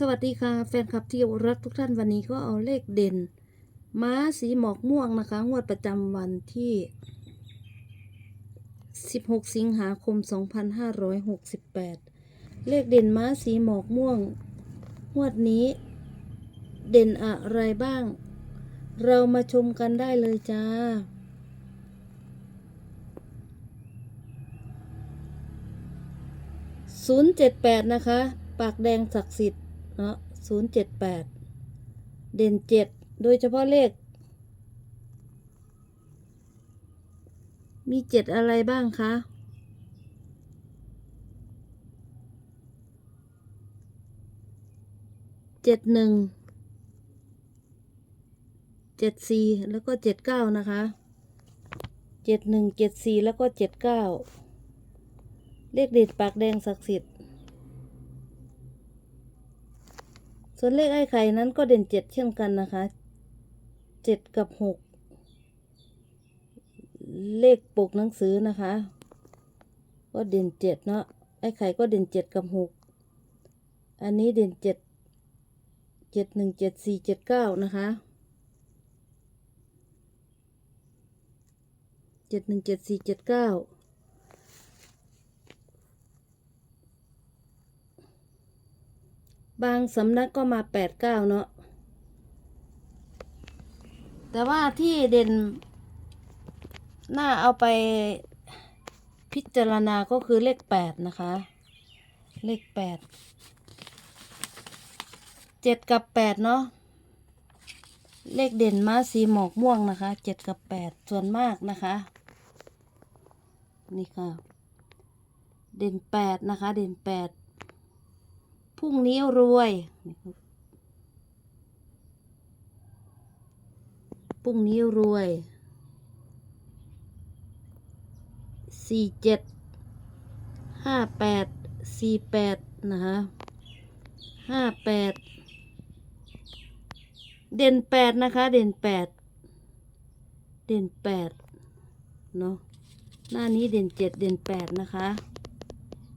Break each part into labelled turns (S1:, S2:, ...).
S1: สวัสดีค่ะ แฟนคลับที่รักทุกท่านวันนี้ก็เอาเลขเด่น ม้าสีหมอกม่วงนะคะ งวดประจำวันที่ 16 สิงหาคม 2568 เลขเด่นม้าสีหมอกม่วง งวดนี้ เด่นอะไรบ้าง เรามาชมกันได้เลยจ้าศูนย์เจ็ดแปดนะคะ ปากแดงศักดิ์สิทธิ์ เนาะศูนย์เจ็ดแปดเด่นเจ็ดโดยเฉพาะเลข มีเจ็ดอะไรบ้างคะเจ็ดหนึ่งเจ็ดสี่แล้วก็เจ็ดเก้านะคะเจ็ดหนึ่งเจ็ดสี่แล้วก็เจ็ดเก้าเลขเด็ดปากแดงศักดิ์สิทธิ์ ส่วนเลขไอ้ไข่นั้นก็เด่นเจ็ดเช่นกันนะคะเจ็ดกับหกเลขปกหนังสือนะคะ ก็เด่นเจ็ดเนาะไอ้ไข่ก็เด่นเจ็ดกับหกอันนี้เด่นเจ็ดเจ็ดหนึ่งเจ็ดสี่เจ็ดเก้านะคะเจ็ดหนึ่งเจ็ดสี่เจ็ดเก้า บางสำนักก็มาแปดเก้าเนาะ แต่ว่าที่เด่นน่าเอาไปพิจารณาก็คือเลขแปดนะคะ เลขแปดเจ็ดกับแปดเนาะเลขเด่นม้าสีหมอกม่วงนะคะเจ็ดกับแปดส่วนมากนะคะ นี่ค่ะ เด่นแปดนะคะ เด่นแปด พรุ่งนี้รวยพรุ่งนี้รวยสี่เจ็ดห้าแปดสี่แปดนะคะห้าแปดเด่นแปดนะคะ เด่นแปดเด่นแปดเนาะหน้านี้เด่นเจ็ดเด่นแปดนะคะ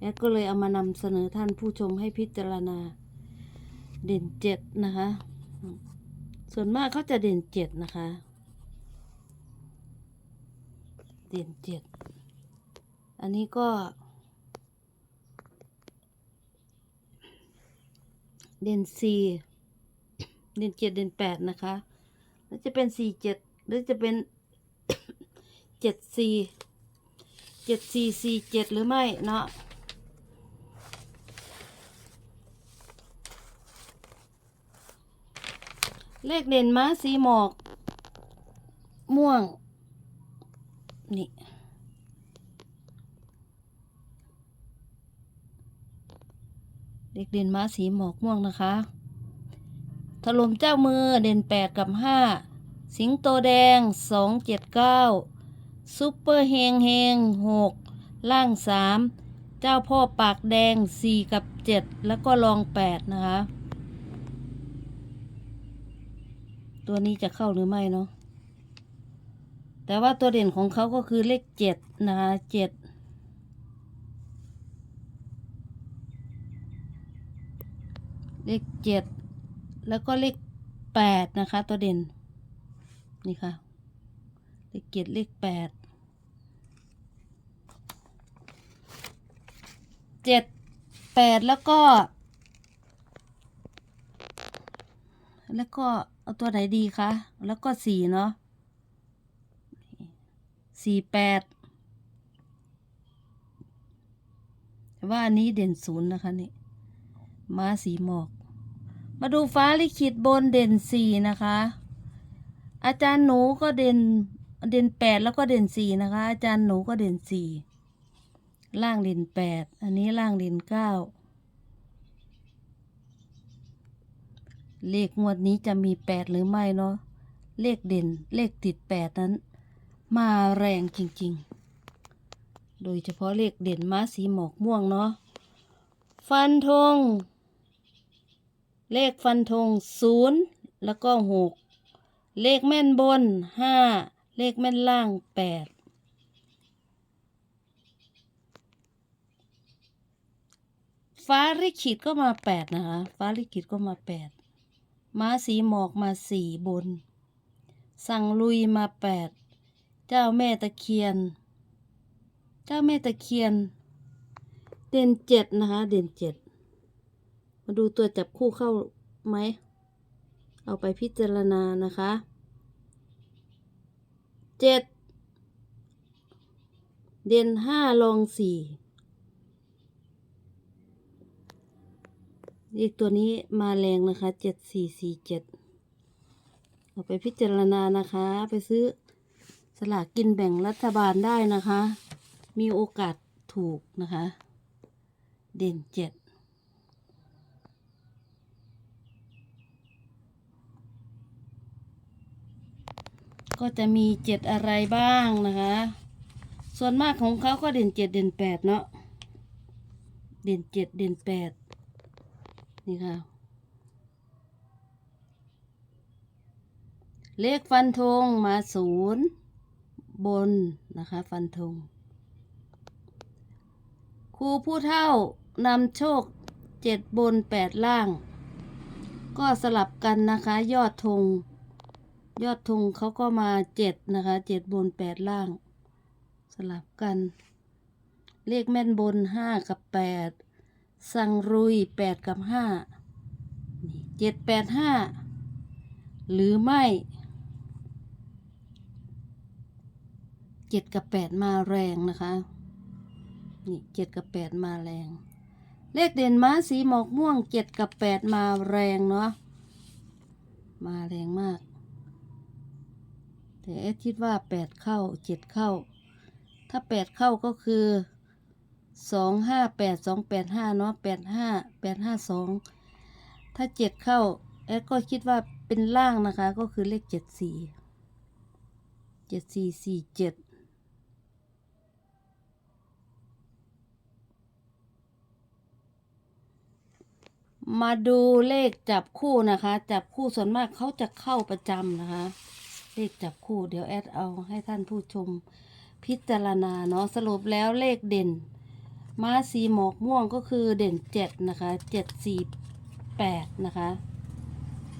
S1: แอดก็เลยเอามานำเสนอท่านผู้ชมให้พิจารณา เด่นเจ็ดนะคะ ส่วนมากเขาจะเด่นเจ็ดนะคะ เด่นเจ็ดอันนี้ก็ เด่นสี่เด่นเจ็ดเด่นแปดนะคะแล้วจะเป็นสี่เจ็ดหรือจะเป็นเจ็ดสี่เจ็ดสี่สี่เจ็ดหรือไม่เนาะ เลขเด่นม้าสีหมอก ม่วง นี่เลขเด่นม้าสีหมอกม่วงนะคะถล่มเจ้ามือเด่นแปดกับห้าสิงโตแดงสองเจ็ดเก้าซุปเปอร์เฮงเฮงหกล่างสามเจ้าพ่อปากแดงสี่กับเจ็ดแล้วก็รองแปดนะคะ ตัวนี้จะเข้าหรือไม่เนาะแต่ว่าตัวเด่นของเขาก็คือเลขเจ็ดนะคะเจ็ดเลขเจ็ดแล้วก็เลขแปดนะคะ ตัวเด่น นี่ค่ะ เลขเจ็ดเลขแปดเจ็ดแปดแล้วก็ แล้วก็ เอาตัวไหนดีคะ แล้วก็สี่เนาะสี่แปดแต่ว่าอันนี้เด่นศูนย์นะคะนี่ม้าสีหมอก มาดูฟ้าลิขิตบนเด่นสี่นะคะ อาจารย์หนูก็เด่นเด่นแปดแล้วก็เด่นสี่นะคะ อาจารย์หนูก็เด่นสี่ล่างเด่นแปดอันนี้ล่างเด่นเก้า เลขงวดนี้จะมีแปดหรือไม่เนาะเลขเด่นเลขติดแปดนั้น มาแรงจริงๆ โดยเฉพาะเลขเด่นม้าสีหมอกม่วงเนาะฟันธงเลขฟันธงศูนย์แล้วก็หกเลขแม่นบนห้าเลขแม่นล่างแปดฟ้าลิขิตก็มาแปดนะคะ ฟ้าลิขิตก็มาแปด ม้าสีหมอกมาสี่บน สั่งลุยมาแปด เจ้าแม่ตะเคียน เจ้าแม่ตะเคียน เด่นเจ็ดนะคะ เด่นเจ็ด มาดูตัวจับคู่เข้าไหม เอาไปพิจารณานะคะเจ็ด เด่นห้าลองสี่ อีกตัวนี้มาแรงนะคะเจ็ดสี่สี่เจ็ดเอาไปพิจารณานะคะ ไปซื้อสลากกินแบ่งรัฐบาลได้นะคะ มีโอกาสถูกนะคะ เด่นเจ็ดก็จะมีเจ็ดอะไรบ้างนะคะ ส่วนมากของเขาก็เด่นเจ็ดเด่นแปดเนาะ เด่นเจ็ดเด่นแปด นี่ค่ะ เลขฟันธงมาศูนย์บนนะคะ ฟันธงครูผู้เท่านำโชคเจ็ดบนแปดล่าง ก็สลับกันนะคะ ยอดธงยอดธงเขาก็มาเจ็ดนะคะเจ็ดบนแปดล่าง สลับกัน เลขแม่นบนห้ากับแปด สั่งรุยแปดกับห้าเจ็ดแปดห้าหรือไม่เจ็ดกับแปดมาแรงนะคะ นี่เจ็ดกับแปดมาแรง เลขเด่นม้าสีหมอกม่วงเจ็ดกับแปดมาแรงเนาะมาแรงมาก แต่เอสคิดว่าแปดเข้าเจ็ดเข้า ถ้าแปดเข้าก็คือ สองห้าแปดสองแปดห้าเนาะแปดห้าแปดห้าสองถ้าเจ็ดเข้าเอสก็คิดว่าเป็นล่างนะคะ ก็คือเลขเจ็ดสี่เจ็ดสี่สี่เจ็ดมาดูเลขจับคู่นะคะ จับคู่ส่วนมากเขาจะเข้าประจำนะคะ เลขจับคู่เดี๋ยวแอดเอาให้ท่านผู้ชมพิจารณาเนาะสรุปแล้วเลขเด่น ม้าสีหมอกม่วงก็คือเด่นเจ็ดนะคะเจ็ดสี่แปดนะคะ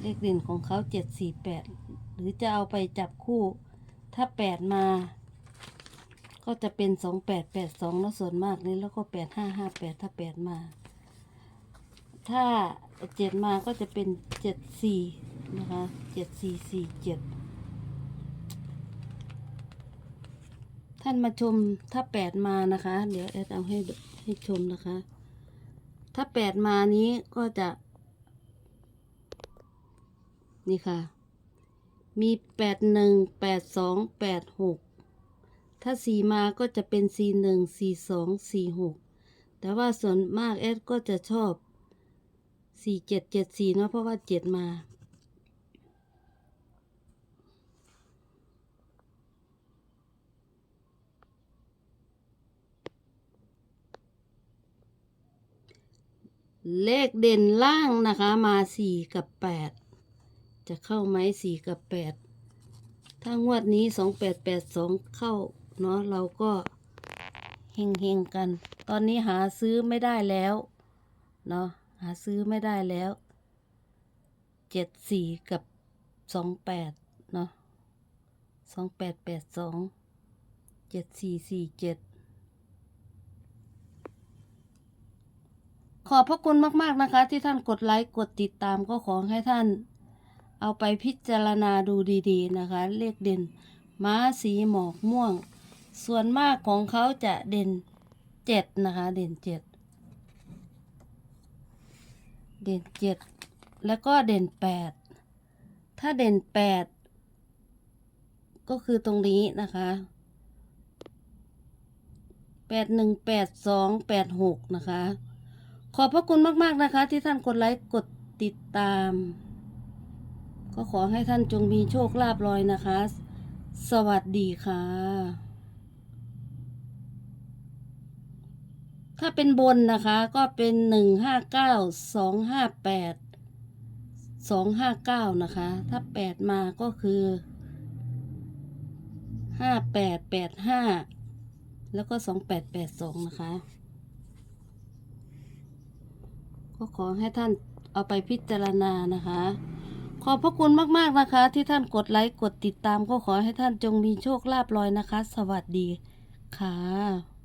S1: เลขเด่นของเขาเจ็ดสี่แปดหรือจะเอาไปจับคู่ ถ้าแปดมา ก็จะเป็นสองแปดแปดสองแล้วส่วนมากนี้แล้วก็แปดห้าห้าแปดถ้าแปดมา ถ้าเจ็ดมาก็จะเป็นเจ็ดสี่นะคะเจ็ดสี่สี่เจ็ด ท่านมาชมถ้าแปดมานะคะ เดี๋ยวแอดเอาให้ให้ชมนะคะ ถ้าแปดมานี้ก็จะ นี่ค่ะ มีแปดหนึ่งแปดสองแปดหกถ้าสี่มาก็จะเป็นสี่หนึ่งสี่สองสี่หกแต่ว่าส่วนมากแอดก็จะชอบสี่เจ็ดเจ็ดสี่เนาะเพราะว่าเจ็ดมา เลขเด่นล่างนะคะ มาสี่กับแปดจะเข้าไหมสี่กับแปดถ้างวดนี้สองแปดแปดสองเข้าเนาะเราก็เฮงเฮงกัน ตอนนี้หาซื้อไม่ได้แล้วเนาะหาซื้อไม่ได้แล้วเจ็ดสี่กับสองแปดเนาะสองแปดแปดสองเจ็ดสี่สี่เจ็ด ขอบพระคุณมากๆนะคะ ที่ท่านกดไลค์กดติดตามก็ขอให้ท่าน เอาไปพิจารณาดูดีๆนะคะ เลขเด่น ม้าสีหมอกม่วง ส่วนมากของเขาจะเด่นเจ็ดนะคะ เด่นเจ็ดเด่นเจ็ดแล้วก็เด่นแปดถ้าเด่นแปดก็คือตรงนี้นะคะแปดหนึ่งแปดสองแปดหกนะคะ ขอบพระคุณมาก ๆ นะคะ ที่ท่านกดไลค์กดติดตาม ก็ขอให้ท่านจงมีโชคลาภลอยนะคะ สวัสดีค่ะ ถ้าเป็นบนนะคะก็เป็นหนึ่งห้าเก้าสองห้าแปดสองห้าเก้านะคะ ถ้าแปดมาก็คือห้าแปดแปดห้าแล้วก็สองแปดแปดสองนะคะ ก็ขอให้ท่านเอาไปพิจารณานะคะ ขอบพระคุณมากๆนะคะ ที่ท่านกดไลค์กดติดตามก็ขอให้ท่านจงมีโชคลาภลอยนะคะ สวัสดีค่ะ